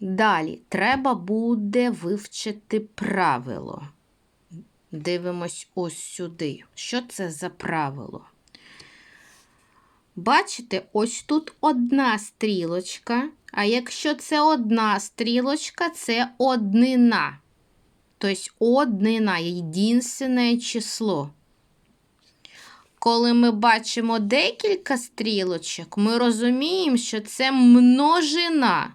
Далі треба буде вивчити правило. Дивимось ось сюди. Що це за правило? Бачите, ось тут одна стрілочка, а якщо це одна стрілочка, це однина. Тобто однина, єдине число. Коли ми бачимо декілька стрілочок, ми розуміємо, що це множина.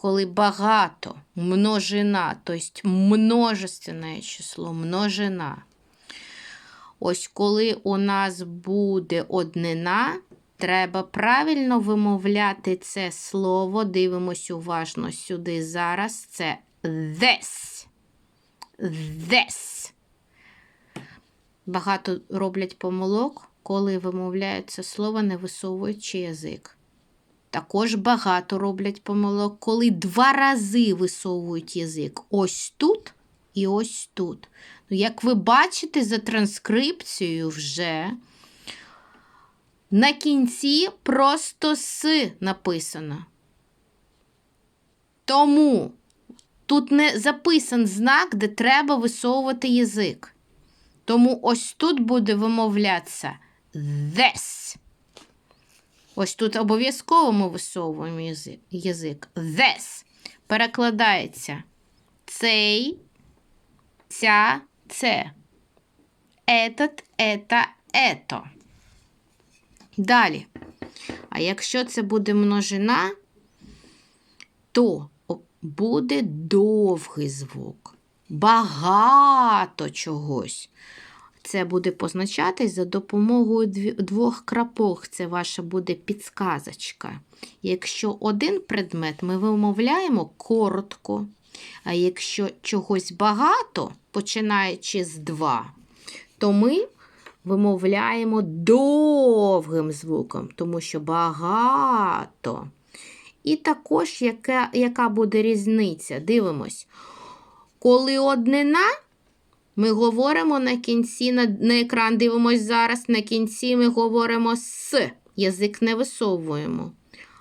Коли багато, множина, тобто множественне число, множина. Ось коли у нас буде однина, треба правильно вимовляти це слово. Дивимось уважно сюди зараз. Це this. This. Багато роблять помилок, коли вимовляють це слово, не висовуючи язик. Також багато роблять помилок, коли два рази висовують язик. Ось тут і ось тут. Ну, Як ви бачите, за транскрипцією вже на кінці просто с написано. Тому тут не записан знак, де треба висовувати язик. Тому ось тут буде вимовлятися this. Ось тут обов'язково ми висовуємо язик. This перекладається цей, ця, це. Етот, ета, ето. Далі. А якщо це буде множина, то буде довгий звук. Багато чогось. Це буде позначатись за допомогою двох крапок. Це ваша буде підсказочка. Якщо один предмет ми вимовляємо коротко, а якщо чогось багато, починаючи з два, то ми вимовляємо довгим звуком, тому що багато. І також яка, яка буде різниця? Дивимось. Коли однина. Ми говоримо на кінці, на, на екран дивимось зараз, на кінці ми говоримо с, язик не висовуємо.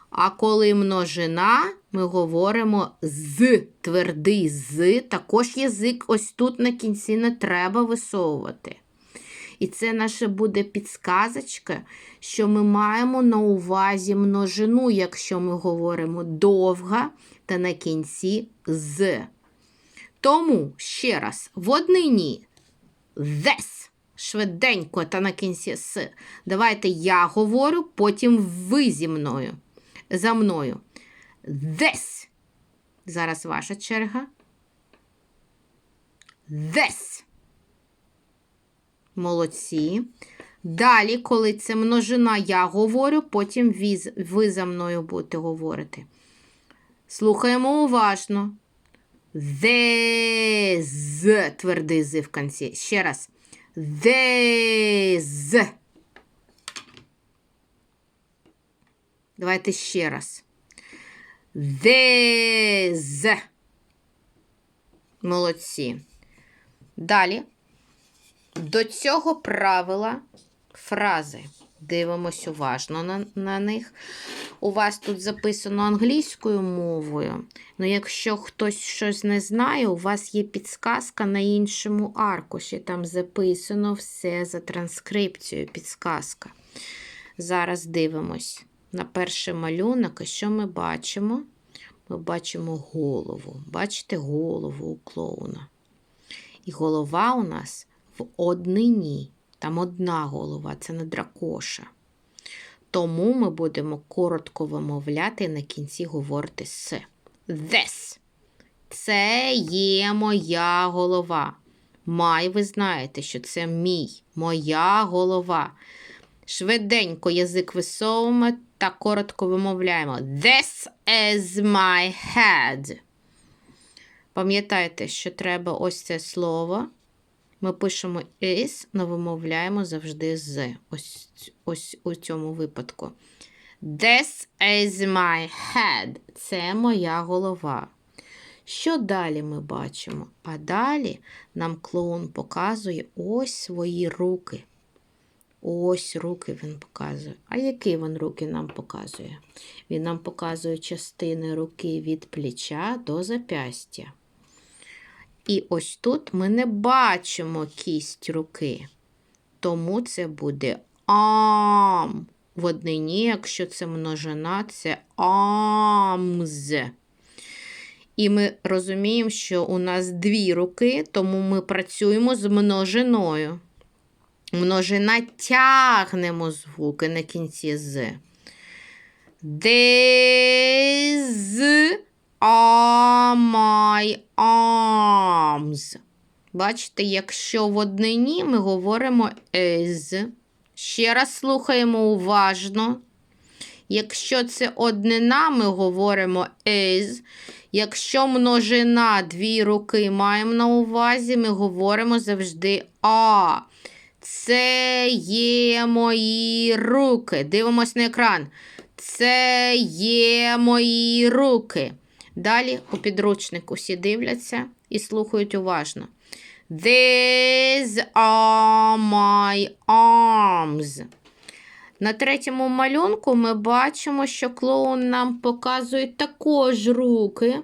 А коли множина, ми говоримо з, твердий з, також язик ось тут на кінці не треба висовувати. І це наша буде підсказочка, що ми маємо на увазі множину, якщо ми говоримо довга та на кінці з. Тому ще раз, в однині this, швиденько та на кінці с. Давайте я говорю, потім ви зі мною. За мною. This. Зараз ваша черга. This. Молодці. Далі, коли це множина, я говорю, потім ви за мною будете говорити. Слухаємо уважно. This. Твердий з в кінці. Ще раз. This. Давайте ще раз. This. Молодці. Далі. До цього правила фрази. Дивимось уважно на, на них. У вас тут записано англійською мовою. Ну, якщо хтось щось не знає, у вас є підсказка на іншому аркуші. Там записано все за транскрипцією. Підсказка. Зараз дивимось на перший малюнок, і що ми бачимо? Ми бачимо голову. Бачите голову у клоуна. І голова у нас в однині. Там одна голова, це не дракоша. Тому ми будемо коротко вимовляти і на кінці говорити с. This. Це є моя голова. Май, ви знаєте, що це мій, моя голова. Швиденько язик висовуємо та коротко вимовляємо. This is my head. Пам'ятайте, що треба ось це слово. Ми пишемо is, але вимовляємо завжди з. Ось ось у цьому випадку. This is my head. Це моя голова. Що далі ми бачимо? А далі нам клоун показує ось свої руки. Ось руки він показує. А які він руки нам показує? Він нам показує частини руки від плеча до запястя. І ось тут ми не бачимо кість руки. Тому це буде ам. В однині, якщо це множина, це амз. І ми розуміємо, що у нас дві руки, тому ми працюємо з множиною. Множина тягнемо звуки на кінці з. These are my arms. Бачите, якщо в однині ми говоримо is. Ще раз слухаємо уважно. Якщо це однина, ми говоримо is. Якщо множина дві руки маємо на увазі, ми говоримо завжди а. Це є мої руки. Дивимось на екран. Це є мої руки. Далі у підручник усі дивляться і слухають уважно. These are my arms. На третьому малюнку ми бачимо, що клоун нам показує також руки.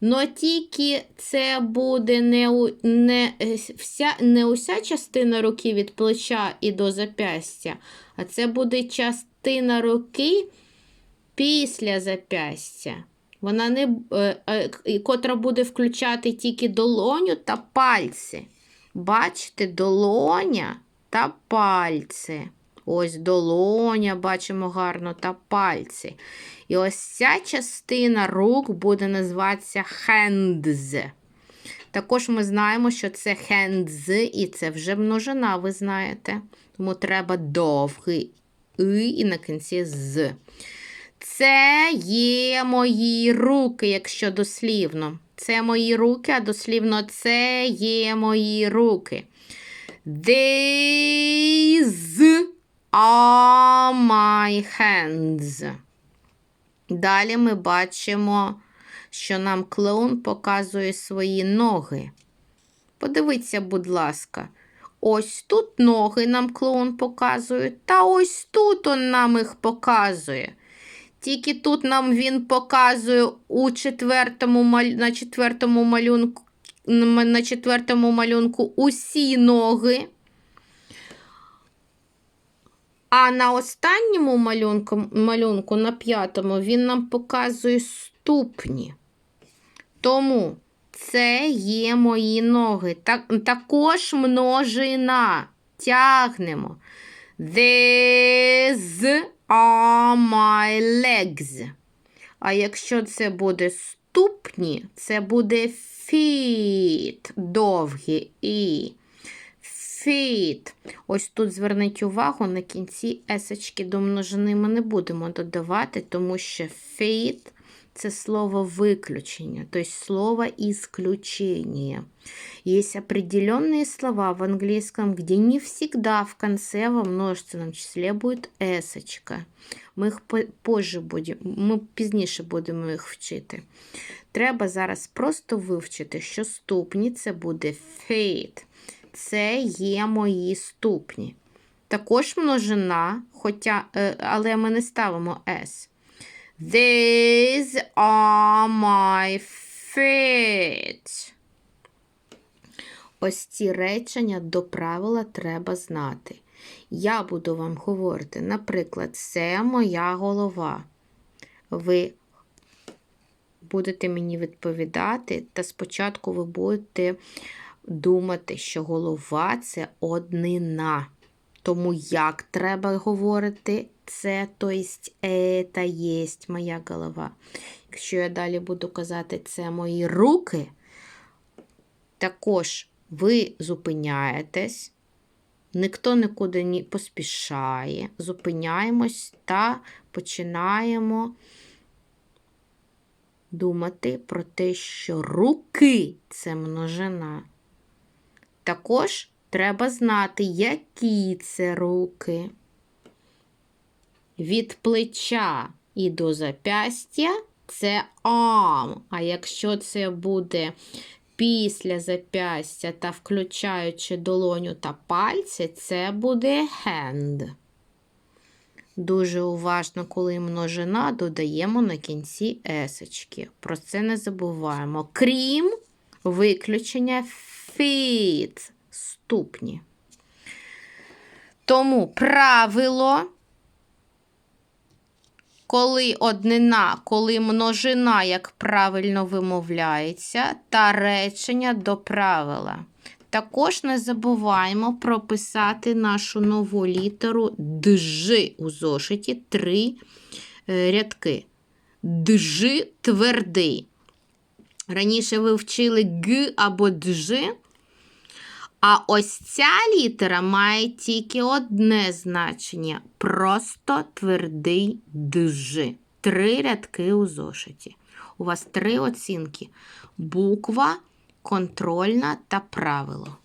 Но тільки це буде не, не, е, вся, не уся частина руки від плеча і до запястя, а це буде частина руки після запястя. Вона не, е, е, і котра буде включати тільки долоню та пальці. Бачите, долоня та пальці. Ось долоня, бачимо гарно, та пальці. І ось ця частина рук буде називатися hands. Також ми знаємо, що це hands, і це вже множина, ви знаєте. Тому треба довгий и і на кінці з. Це є мої руки, якщо дослівно. Це мої руки, а дослівно це є мої руки. These are my hands. Далі ми бачимо, що нам клоун показує свої ноги. Подивіться, будь ласка. Ось тут ноги нам клоун показує, та ось тут он нам їх показує. Тільки тут нам він показує у четвертому, на четвертому малюнку, на четвертому малюнку усі ноги. А на останньому малюнку, малюнку, на п'ятому, він нам показує ступні. Тому це є мої ноги. Так, також множина. Тягнемо. These are my legs. А якщо це буде ступні, це буде feet. Довгі і feet. Ось тут зверніть увагу, на кінці есочки до множини ми не будемо додавати, тому що feet – це слово виключення, тобто слово исключения. Есть определенные слова в английском, где не всегда в конце во множественном числе будет есочка. Ми їх позже будемо, ми пізніше будемо їх вчити. Треба зараз просто вивчити, що ступні це буде feet. Це є мої ступні. Також множина, хоча, е, але ми не ставимо S. These are my feet. Ось ці речення до правила треба знати. Я буду вам говорити, наприклад, це моя голова. Ви будете мені відповідати, та спочатку ви будете думати, що голова це однина. Тому як треба говорити це, то есть, это єсть моя голова. Якщо я далі буду казати, це мої руки, також ви зупиняєтесь, ніхто нікуди не поспішає, зупиняємось та починаємо думати про те, що руки це множина. Також треба знати, які це руки. Від плеча і до запястя це arm. А якщо це буде після запястя та включаючи долоню та пальці, це буде hand. Дуже уважно, коли множина, додаємо на кінці есочки. Про це не забуваємо. Крім виключення feet – ступні. Тому правило, коли однина, коли множина, як правильно вимовляється, та речення до правила. Також не забуваємо прописати нашу нову літеру дж у зошиті три е, рядки. Дж твердий. Раніше ви вчили г або дж, а ось ця літера має тільки одне значення просто твердий дж. Три рядки у зошиті. У вас три оцінки: буква, контрольна та правило.